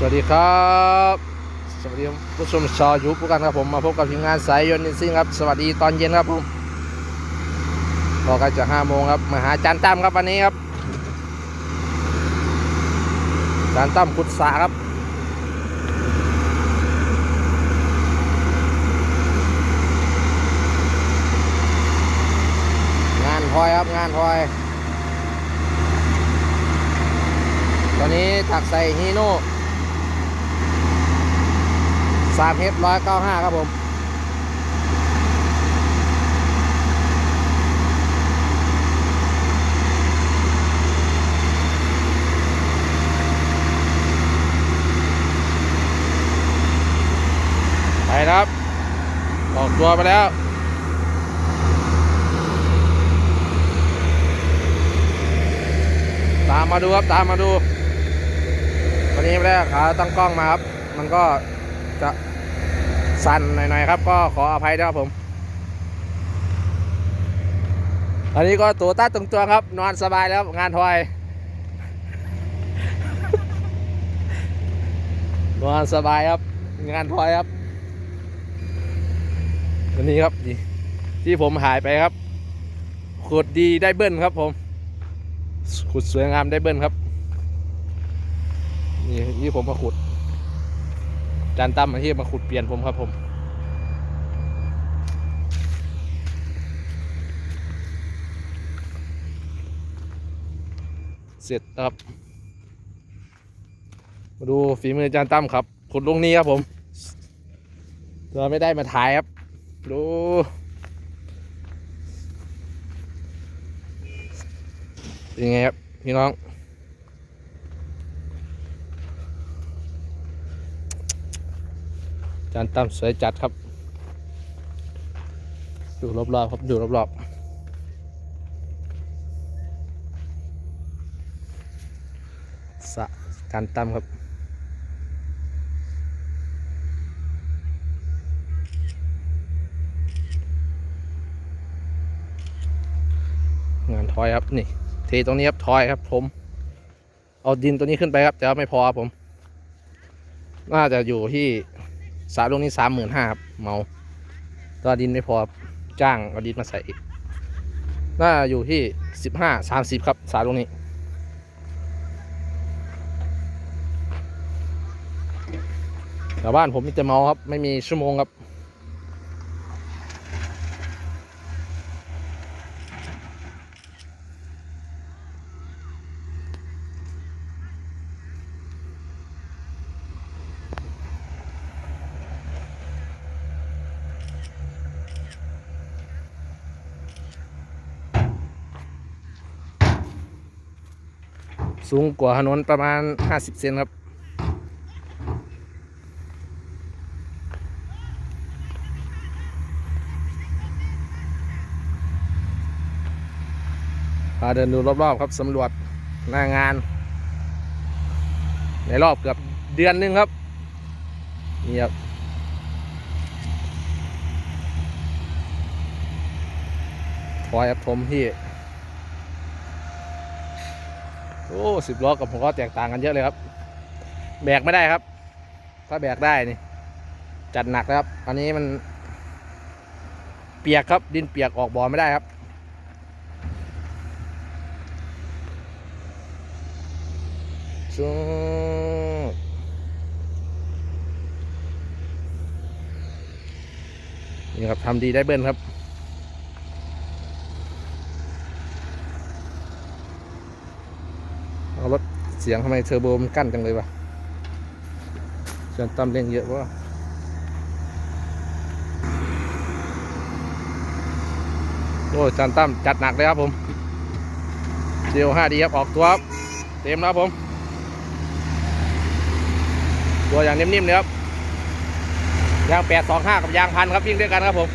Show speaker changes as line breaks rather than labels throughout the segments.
สวัสดีครับ สวัสดีผู้ชมชาวยูทูบกันครับผมมาพบกับทีมงานสายยนต์นินซิ่งครับ สวัสดีตอนเย็นครับผมก็ใกล้จะห้าโมงครับมาหาจานตั้มครับวันนี้ครับจานตั้มขุดสระครับงานพลอยครับงานพลอย ตอนนี้ถักใส่ฮีโน่ สามเฮดร้อยเก้าห้าครับผมไปครับ ออกตัวไปแล้วตามมาดูครับตามมาดู วันนี้ไม่ได้ขาตั้งกล้องมาครับ มันก็จะ สั่นหน่อยๆครับ ก็ขออภัยด้วยครับผม อันนี้ก็ตัวต้าตรงตัวครับ นอนสบายแล้วงานทอย นอนสบายครับ งานทอยครับวันนี้ครับที่ที่ผมหายไปครับขุดดีได้เบิ้ลครับผมขุดสวยงามได้เบิ้ลครับ นี่ที่ผมมาขุด จานตั้มมาที่มาขุดเปลี่ยนผมครับผมเสร็จครับ มาดูฝีมือจานตั้มครับขุดลงนี้ครับผมเราไม่ได้มาถ่ายครับ ดูเป็นยังไงครับ พี่น้อง จานตั้มสวยจัดครับดูรอบๆครับดูรอบๆสะจานตั้มครับ งานทอยครับนี่เทตรงนี้ครับทอยครับ ผม เอาดินตัวนี้ขึ้นไปครับแต่ว่าไม่พอครับผม น่าจะอยู่ที่ สาลงนี้สามหมื่นห้าครับเมาตัวดินไม่พอจ้างเอาดินมาใส่อีกน่าอยู่ที่สิบห้าสามสิบครับสาลงนี้แต่บ้านผมมีแต่เมาครับ ไม่มีชั่วโมงครับ สูงกว่าถนนประมาณ 50 เซนครับ พาเดินดูรอบๆครับสำรวจหน้างาน ในรอบเกือบเดือนนึงครับนี่ครับคอยครับผมที่ โอ้สิบล้อกับผมก็แตกต่างกันเยอะเลยครับ แบกไม่ได้ครับ ถ้าแบกได้นี่ จัดหนักนะครับ อันนี้มัน เปียกครับ ดินเปียกออกบ่อไม่ได้ครับจูดนี่ครับทำดีได้เบิ้ลครับ เอารถเสียงทำไมเทอร์โบมันกั้นจังเลยวะเสียงต่ำเร่งเยอะวะโอ้จานตั้มจัดหนักเลยครับผมเดียวห้าดีครับออกตัวครับเต็มแล้วครับผม ตัวอย่างนิ่มๆเลยครับยางแปดสองห้ากับยางพันครับวิ่งด้วยกันครับผม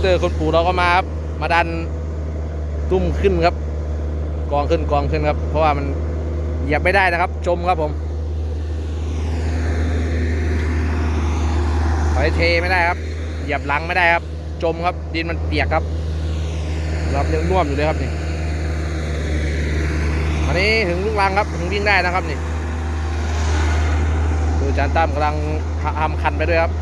เตอร์คนปู่เราก็มาครับ มาดันตุ้มขึ้นครับ กองขึ้นกองขึ้นครับ เพราะว่ามันเหยียบไม่ได้นะครับ จมครับผมถอยเทไม่ได้ครับ เหยียบหลังไม่ได้ครับ จมครับ ดินมันเปียกครับรับยังน่วมอยู่เลยครับนี่อันนี้ถึงลูกรังครับ ถึงวิ่งได้นะครับนี่ดูจารย์ตั้มกำลังทำคันไปด้วยครับ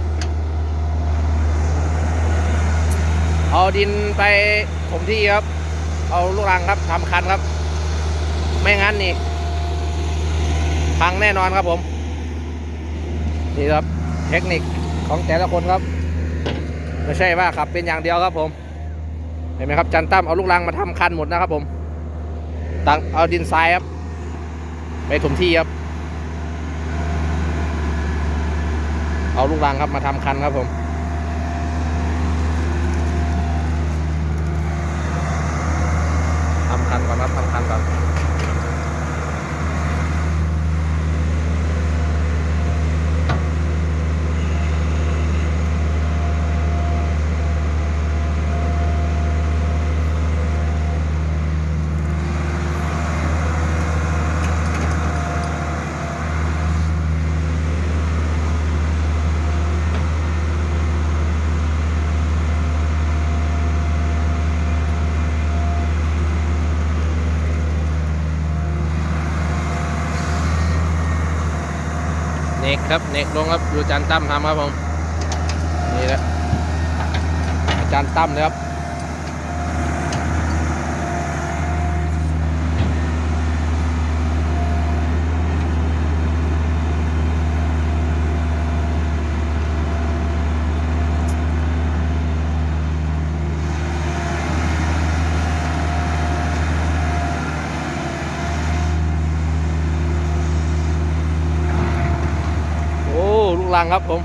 เอาดินไปผมที่ครับ เอาลูกรังครับทำคันครับ ไม่งั้นนี่พังแน่นอนครับผม นี่ครับเทคนิคของแต่ละคนครับ ไม่ใช่ว่าขับเป็นอย่างเดียวครับผม เห็นไหมครับจันตั้มเอาลูกรังมาทำคันหมดนะครับผมตังเอาดินทรายครับไปถมที่ครับ เอาลูกรังครับมาทำคันครับผม ทำคันก่อนครับทำคันก่อน ครับเนกลงครับดูอาจารย์ตั้มทำครับผมนี่แหละอาจารย์ตั้มเลยครับโอ้ ลังครับผม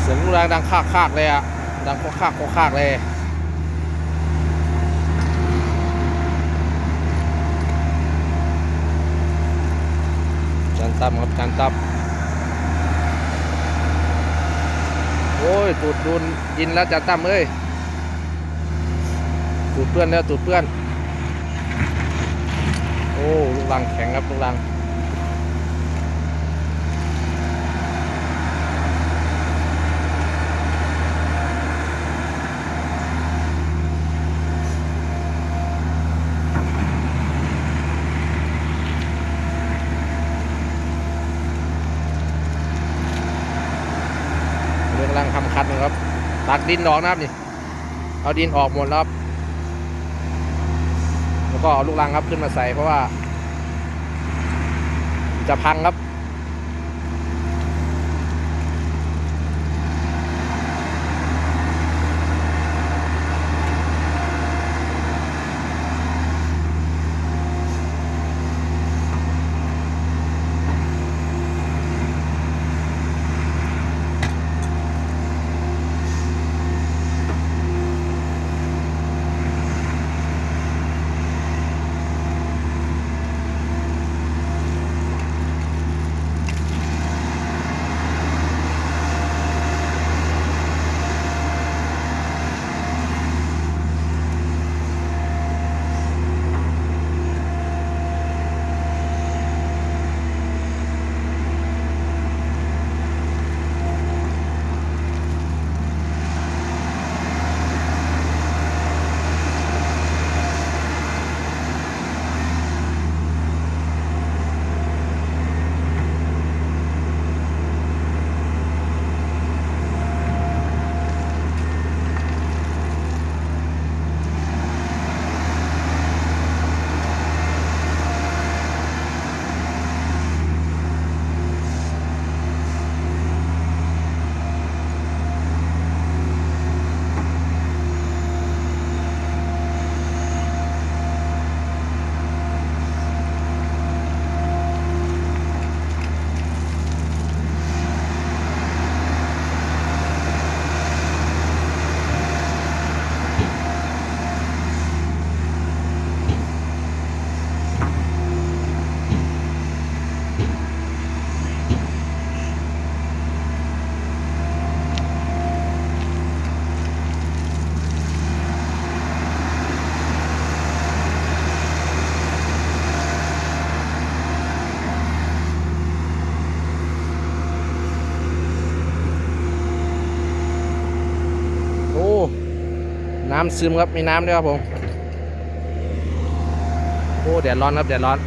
เสียงลูกลังดังคากคากเลยอะดังโคกคากโคกคากเลยจานตั้มครับจานตั้มโอ้ยตูดดูนดินแล้วจานตั้มเอ้ยตูดเปื้อนแล้วตูดเปื้อน โอ้ลูกลังแข็งครับลูกลังเรื่องลังทำคันนะครับ ตักดินออกนะครับนี่ เอาดินออกหมดแล้ว ก็เอาลูกรังครับขึ้นมาใส่เพราะว่า จะพังครับ น้ำซึมครับมีน้ำด้วยครับผมโอ้แดดร้อนครับแดดร้อน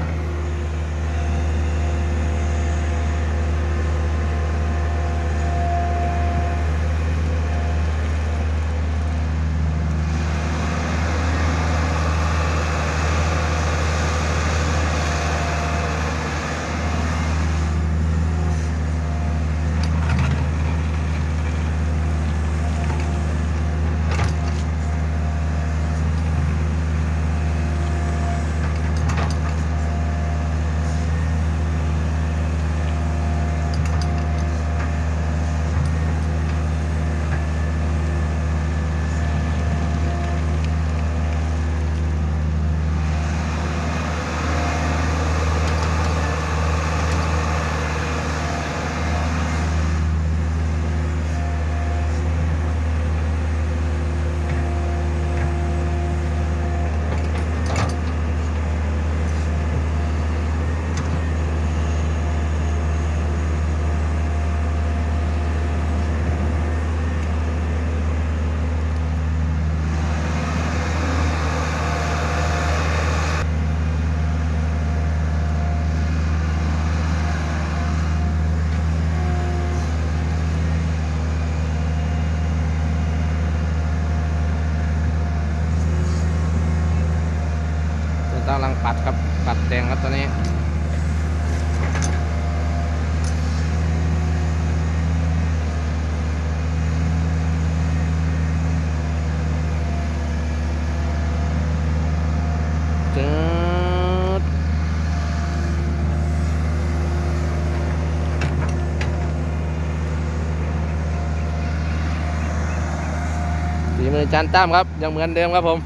จานตั้มครับ ยังเหมือนเดิมครับผม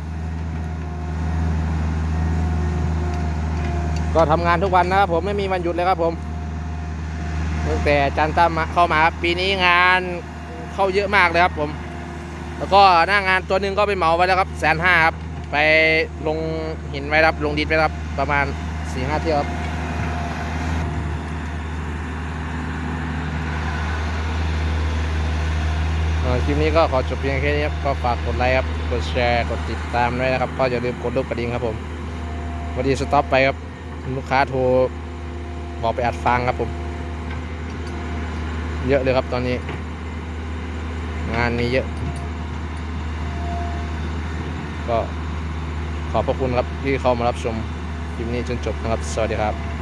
ก็ทำงานทุกวันนะครับผมไม่มีวันหยุดเลยครับผมตั้งแต่อาจันตั้มเข้ามาครับปีนี้งานเข้าเยอะมากเลยครับผม แล้วก็หน้างานตัวหนึ่งก็ไปเหมาไว้แล้วครับแสนห้าครับ ไปลงหินไว้ครับ ลงดินไว้ครับ ประมาณสี่ห้าเที่ยวครับเอ่อ คลิปนี้ก็ขอจบเพียงแค่นี้ครับก็ฝากกดไลค์ครับกดแชร์กดติดตามด้วยนะครับ ก็อย่าลืมกดรูปกระดิ่งครับผมวันดีสต็อปไปครับลูกค้าโทรบอกไปอัดฟังครับผม เยอะเลยครับตอนนี้ งานมีเยอะ ก็ขอบพระคุณครับที่เข้ามารับชมคลิปนี้จนจบนะครับ สวัสดีครับ